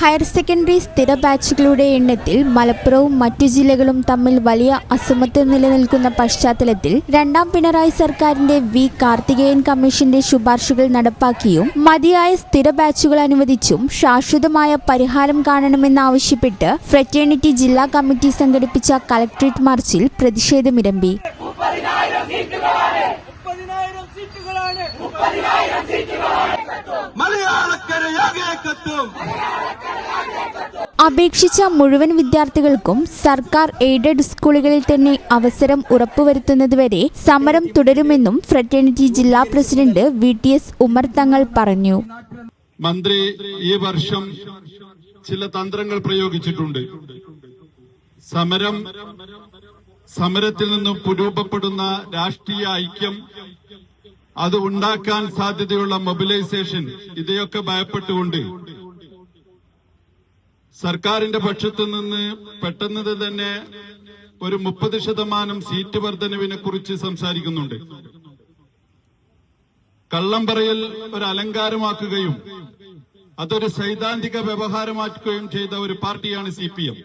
Higher secondary സ്ഥിര ബാച്ചുകളുടെ എണ്ണത്തിൽ മലപ്പുറവും മറ്റു ജില്ലകളും തമ്മിൽ വലിയ അസമത്വം നിലനിൽക്കുന്ന പശ്ചാത്തലത്തിൽ രണ്ടാം പിണറായി സർക്കാരിന്റെ വി കാർത്തികേയൻ കമ്മീഷന്റെ ശുപാർശകൾ നടപ്പാക്കിയും മതിയായ സ്ഥിര ബാച്ചുകൾ അനുവദിച്ചും ശാശ്വതമായ പരിഹാരം കാണണമെന്നാവശ്യപ്പെട്ട് ഫ്രറ്റേണിറ്റി ജില്ലാ കമ്മിറ്റി സംഘടിപ്പിച്ച കളക്ട്രേറ്റ് മാർച്ചിൽ പ്രതിഷേധമിരമ്പി. മലയാളക്കരയാകെ കത്തും. അപേക്ഷിച്ച മുഴുവൻ വിദ്യാർത്ഥികൾക്കും സർക്കാർ എയ്ഡഡ് സ്കൂളുകളിൽ തന്നെ അവസരം ഉറപ്പുവരുത്തുന്നതുവരെ സമരം തുടരുമെന്നും ഫ്രറ്റേണിറ്റി ജില്ലാ president V T S Umar Thangal പറഞ്ഞു. മന്ത്രി ഈ വർഷം ചില തന്ത്രങ്ങൾ പ്രയോഗിച്ചിട്ടുണ്ട്. സമരം സമരത്തിൽ നിന്നും പുരൂപപ്പെടുന്ന രാഷ്ട്രീയ ഐക്യം അത് ഉണ്ടാക്കാൻ സാധ്യതയുള്ള മൊബിലൈസേഷൻ ഇവയൊക്കെ ഭയപ്പെട്ടുകൊണ്ട് സർക്കാരിന്റെ പക്ഷത്തു നിന്ന് പെട്ടെന്ന് തന്നെ ഒരു മുപ്പത് ശതമാനം സീറ്റ് വർധനവിനെ കുറിച്ച് സംസാരിക്കുന്നുണ്ട്. കള്ളം പറയൽ ഒരു അലങ്കാരമാക്കുകയും അതൊരു സൈദ്ധാന്തിക വ്യവഹാരമാക്കുകയും ചെയ്ത ഒരു പാർട്ടിയാണ് C P M.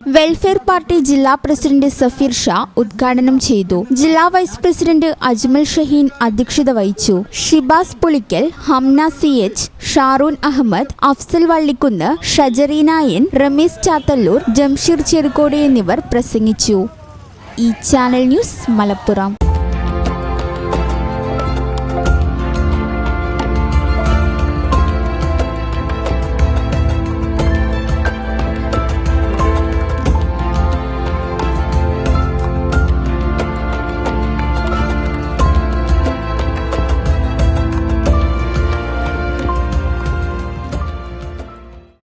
Welfare Party ജില്ലാ പ്രസിഡന്റ് സഫീർ ഷാ ഉദ്ഘാടനം ചെയ്തു. ജില്ലാ വൈസ് പ്രസിഡന്റ് അജ്മൽ ഷഹീൻ അധ്യക്ഷത വഹിച്ചു. ഷിബാസ് പുളിക്കൽ ഹംന സി എച്ച് ഷാറൂൻ അഹമ്മദ് അഫ്സൽ വള്ളിക്കുന്ന് ഷജറീനായൻ റമീസ് ചാത്തല്ലൂർ ജംഷീർ ചെറുകോടി എന്നിവർ പ്രസംഗിച്ചു. ഈ ചാനൽ ന്യൂസ് മലപ്പുറം.